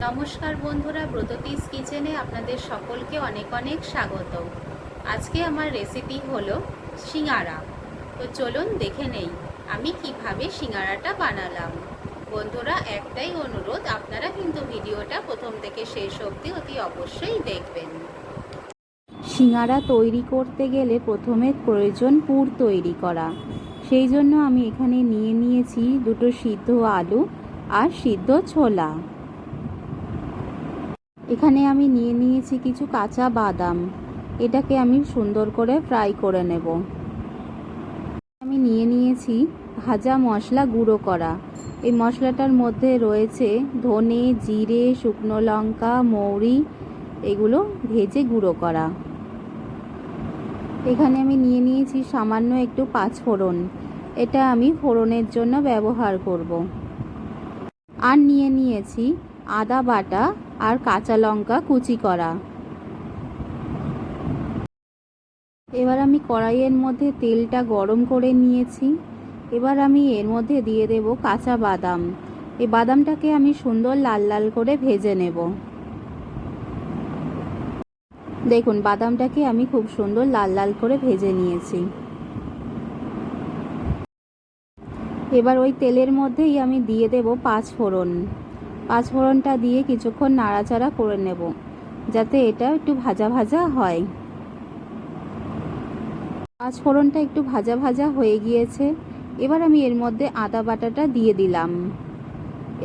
নমস্কার বন্ধুরা, ব্রততিস কিচেনে আপনাদের সকলকে অনেক অনেক স্বাগত আজকে আমার রেসিপি হলো সিঙ্গারা। তো চলুন দেখে নেই, আমি কীভাবে সিঙ্গারাটা বানালাম। বন্ধুরা, একটাই অনুরোধ, আপনারা কিন্তু ভিডিওটা প্রথম থেকে শেষ অবধি অতি অবশ্যই দেখবেন। সিঙ্গারা তৈরি করতে গেলে প্রথমে প্রয়োজন পুর তৈরি করা। সেই জন্য আমি এখানে নিয়ে নিয়েছি দুটো সিদ্ধ আলু আর সিদ্ধ ছোলা। এখানে আমি নিয়ে নিয়েছি কিছু কাঁচা বাদাম। এটাকে আমি সুন্দর করে ফ্রাই করে নেব। আমি নিয়ে নিয়েছি ভাজা মশলা গুঁড়ো করা। এই মশলাটার মধ্যে রয়েছে ধনে, জিরে, শুকনো লঙ্কা, মৌরি, এগুলো ভেজে গুঁড়ো করা। এখানে আমি নিয়ে নিয়েছি সামান্য একটু পাঁচফোড়ন। এটা আমি ফোড়নের জন্য ব্যবহার করব। আর নিয়ে নিয়েছি আদা বাটা আর কাঁচা লঙ্কা কুচি করা। এবার আমি কড়াইয়ের মধ্যে তেলটা গরম করে নিয়েছি। এবার আমি এর মধ্যে দিয়ে দেব কাঁচা বাদাম। এই বাদামটাকে আমি সুন্দর লাল লাল করে ভেজে নেব। দেখুন, বাদামটাকে আমি খুব সুন্দর লাল লাল করে ভেজে নিয়েছি। এবার ওই তেলের মধ্যেই আমি দিয়ে দেব পাঁচ ফোড়ন। পাঁচ ফোড়নটা দিয়ে কিছুক্ষণ নাড়াচাড়া করে নেব, যাতে এটা একটু ভাজা ভাজা হয়। পাঁচফোড়নটা একটু ভাজা ভাজা হয়ে গিয়েছে, এবার আমি এর মধ্যে আদা বাটাটা দিয়ে দিলাম।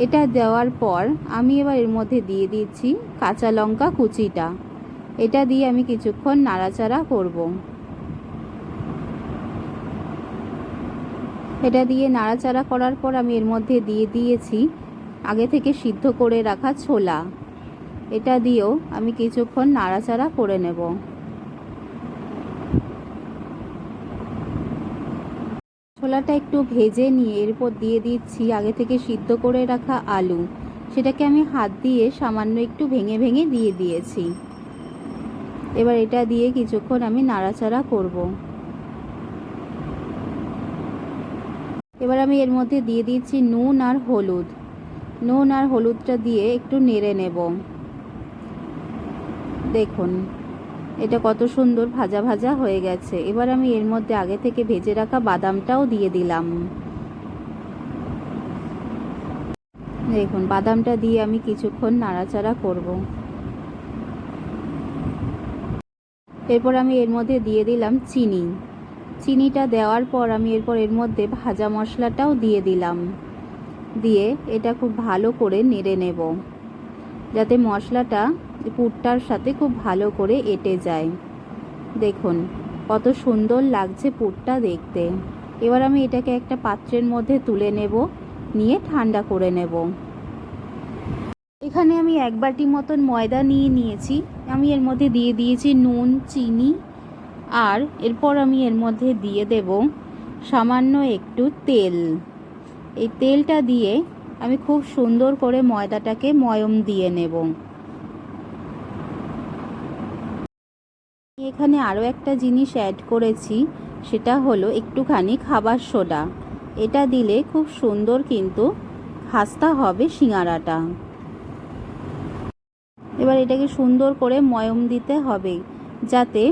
এটা দেওয়ার পর আমি এবার এর মধ্যে দিয়ে দিচ্ছি কাঁচা লঙ্কা কুচিটা। এটা দিয়ে আমি কিছুক্ষণ নাড়াচাড়া করব। এটা দিয়ে নাড়াচাড়া করার পর আমি এর মধ্যে দিয়ে দিয়েছি আগে থেকে সিদ্ধ করে রাখা ছোলা। এটা দিয়েও আমি কিছুক্ষণ নাড়াচাড়া করে নেব। ছোলাটা একটু ভেজে নিয়ে এরপর দিয়ে দিচ্ছি আগে থেকে সিদ্ধ করে রাখা আলু। সেটাকে আমি হাত দিয়ে সামান্য একটু ভেঙে ভেঙে দিয়ে দিয়েছি। এবার এটা দিয়ে কিছুক্ষণ আমি নাড়াচাড়া করব। এবার আমি এর মধ্যে দিয়ে দিচ্ছি নুন আর হলুদ। নুন আর হলুদটা দিয়ে একটু নেড়ে নেব। দেখুন, এটা কত সুন্দর ভাজা ভাজা হয়ে গেছে। এবার আমি এর মধ্যে আগে থেকে ভেজে রাখা বাদামটাও দিয়ে দিলাম। দেখুন, বাদামটা দিয়ে আমি কিছুক্ষণ নাড়াচাড়া করব। এরপর আমি এর মধ্যে দিয়ে দিলাম চিনি। চিনিটা দেওয়ার পর আমি এরপর এর মধ্যে ভাজা মশলাটাও দিয়ে দিলাম। দিয়ে এটা খুব ভালো করে নেড়ে নেব। যাতে মশলাটা পুরটার সাথে খুব ভালো করে এটে যায়। দেখুন, কত সুন্দর লাগছে পুরটা দেখতে। এবার আমি এটাকে একটা পাত্রের মধ্যে তুলে নেব, নিয়ে ঠান্ডা করে নেব। এখানে আমি এক বাটি মতন ময়দা নিয়ে নিয়েছি। আমি এর মধ্যে দিয়ে দিয়েছি নুন, চিনি, আর এরপর আমি এর মধ্যে দিয়ে দেব সামান্য একটু তেল। এই তেলটা দিয়ে আমি খুব সুন্দর করে ময়দাটাকে ময়ম দিয়ে নেব। এখানে আরও একটা জিনিস অ্যাড করেছি, সেটা হলো একটুখানি খাবার সোডা। এটা দিলে খুব সুন্দর কিন্তু খাস্তা হবে সিঙারাটা এবার এটাকে সুন্দর করে ময়ম দিতে হবে, যাতে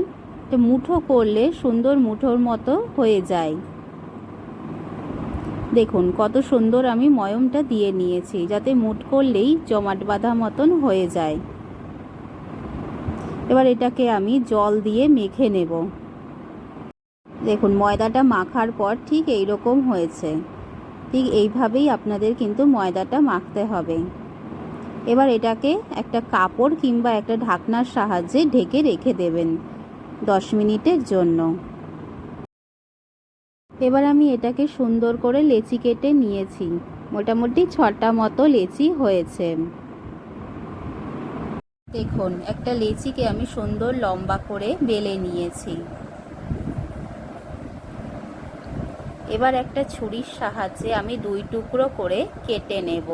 মুঠো করলে সুন্দর মুঠোর মতো হয়ে যায়। দেখুন, কত সুন্দর আমি ময়মটা দিয়ে নিয়েছি, যাতে মুঠ করলেই জমাট বাঁধা মতন হয়ে যায়। এবার এটাকে আমি জল দিয়ে মেখে নেব। দেখুন, ময়দাটা মাখার পর ঠিক এই রকম হয়েছে। ঠিক এইভাবেই আপনাদের কিন্তু ময়দাটা মাখতে হবে। এবার এটাকে একটা কাপড় কিংবা একটা ঢাকনার সাহায্যে ঢেকে রেখে দেবেন দশ মিনিটের জন্য। এবার আমি এটাকে সুন্দর করে লেচি কেটে নিয়েছি। মোটামুটি ছটা মতো লেচি হয়েছে। দেখুন, একটা লেচিকে আমি সুন্দর লম্বা করে বেলে নিয়েছি। এবার একটা ছুরির সাহায্যে আমি দুই টুকরো করে কেটে নেব।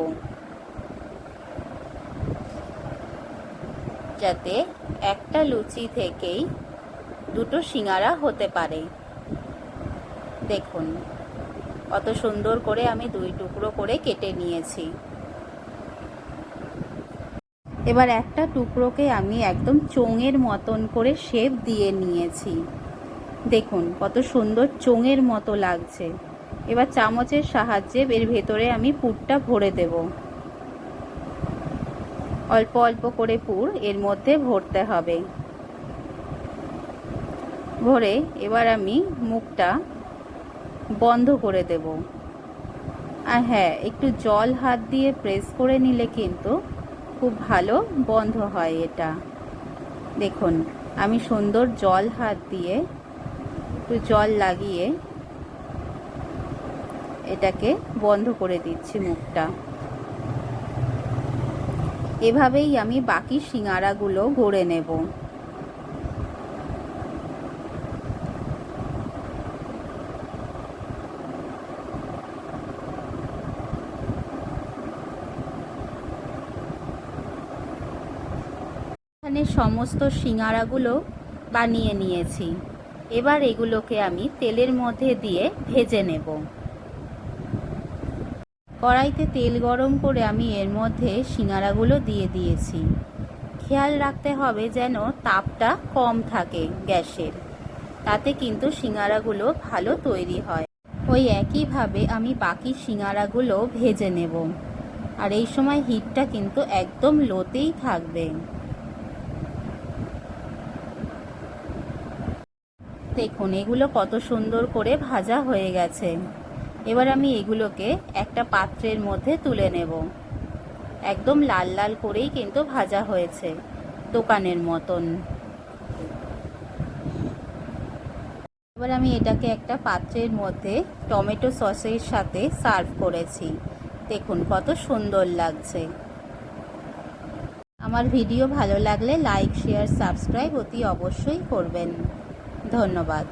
যাতে একটা লুচি থেকেই দুটো সিঙ্গারা হতে পারে। দেখুন। কত সুন্দর করে আমি দুই টুকরো করে কেটে নিয়েছি। এবার একটা টুকরোকে আমি একদম চোঙের মতন করে শেপ দিয়ে নিয়েছি। দেখুন, কত সুন্দর চোঙের মতো লাগছে। এবার চামচের সাহায্যে এর ভেতরে আমি পুরটা ভরে দেব। অল্প অল্প করে পুর এর মধ্যে ভরতে হবে। ভরে এবার আমি মুখটা বন্ধ করে দেব। আর হ্যাঁ একটু জল হাত দিয়ে প্রেস করে নিলে কিন্তু খুব ভালো বন্ধ হয় এটা। দেখুন, আমি সুন্দর জল হাত দিয়ে একটু জল লাগিয়ে এটাকে বন্ধ করে দিচ্ছি মুখটা। এভাবেই আমি বাকি সিঙারাগুলো গড়ে নেব। এখানে সমস্ত সিঙারাগুলো বানিয়ে নিয়েছি। এবার এগুলোকে আমি তেলের মধ্যে দিয়ে ভেজে নেব। কড়াইতে তেল গরম করে আমি এর মধ্যে সিঙারাগুলো দিয়ে দিয়েছি। খেয়াল রাখতে হবে যেন তাপটা কম থাকে গ্যাসের, তাতে কিন্তু সিঙারাগুলো ভালো তৈরি হয়। ওই একইভাবে আমি বাকি সিঙারাগুলো ভেজে নেব। আর এই সময় হিটটা কিন্তু একদম লোতেই থাকবে। দেখুন, এগুলো কত সুন্দর করে ভাজা হয়ে গেছে। এবার আমি এগুলোকে একটা পাত্রের মধ্যে তুলে নেব। একদম লাল লাল করেই কিন্তু ভাজা হয়েছে দোকানের মতন। এবার আমি এটাকে একটা পাত্রের মধ্যে টমেটো সসের সাথে সার্ভ করেছি। দেখুন, কত সুন্দর লাগছে। আমার ভিডিও ভালো লাগলে লাইক, শেয়ার, সাবস্ক্রাইব অতি অবশ্যই করবেন। ধন্যবাদ।